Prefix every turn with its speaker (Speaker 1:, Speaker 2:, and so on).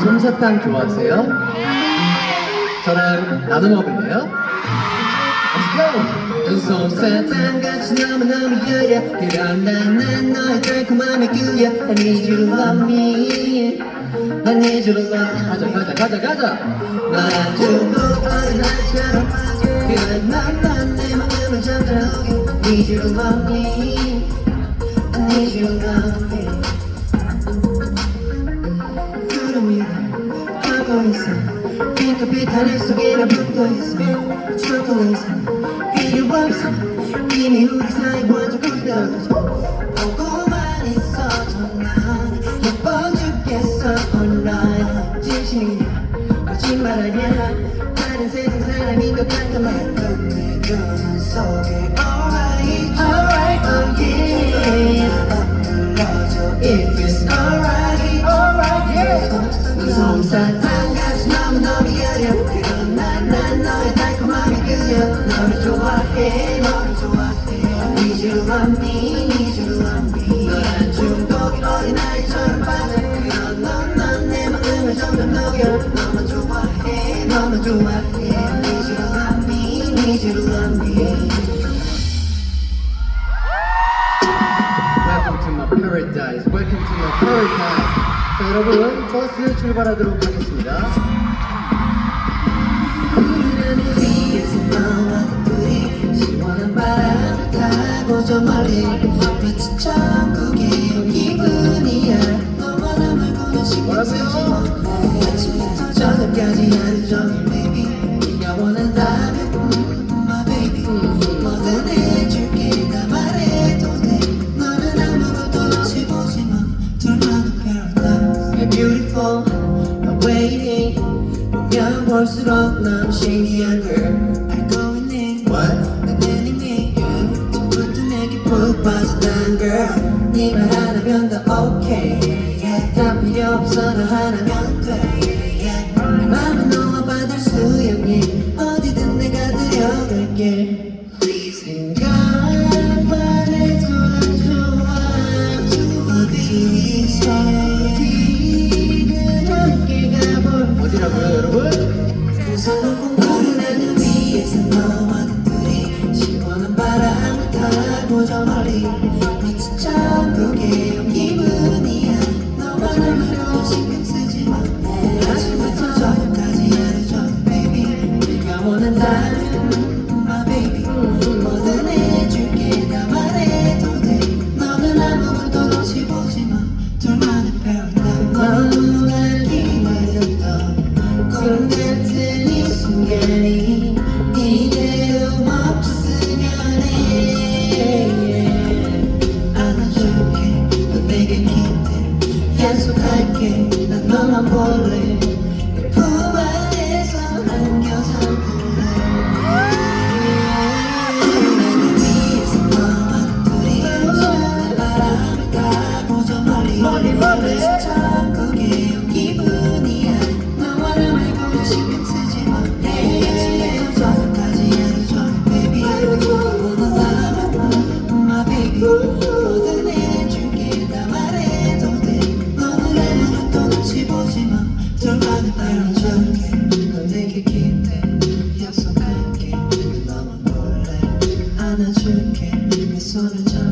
Speaker 1: 솜사탕 좋아하세요? 저랑 나눠 먹을래요? Let's go! 솜사탕 같이 너무너무 여려 그런 난난 너의 달콤함에 끌려 I need you to love me. I need you to love me. 가자 가자 가자 가자. 너란 중독 어린 아이처럼 그런 난난내 마음을 잠들어오게 Need you to love me. I need you love me 핑크빛 하늘 속에 나 붙어 있어 초콜릿은 필요 없어. 이미 우리 사이 완전 굳어져 보고만 있어도 난 예뻐 죽겠어 online. 진심이야. 거짓말 아니야 다른 세상 사람인 것 같아 말내 눈 속에 너를 좋아해 너를 좋아해 Need you love me Need you love me 너란 중독인 어린아이처럼 빠져 그런 넌넌내 마음을 점점 녹여 너만 좋아해 너만 좋아해 Need you love me Need you love me Welcome to my paradise. Welcome to my paradise. 자, 여러분, 버스 출발하도록 하겠습니다. 멀리 마치 천국의 기분이야. 너와 나 말고는 신경 쓰지 마 아침부터 저녁까지 하루 종일 baby. 네가 원한다면 음, my baby. 뭐든 해줄게 다 말해도 돼. 너는 아무것도 눈치 보지 마. 둘만의 paradise. You're beautiful I'm waiting. 보면 볼수록 너무 신기한 걸. 알고 너 하나면 돼 yeah. 내 맘은 너와 받을 수영해 어디든 내가 들여갈게 생각만 해도 안 좋아 둘이 서디는 함께 가볼 어디라고요 여러분? 그래서 공부를 하는 위에서 너와 둘이 시원한 바람을 타고 저 멀리 손을 잡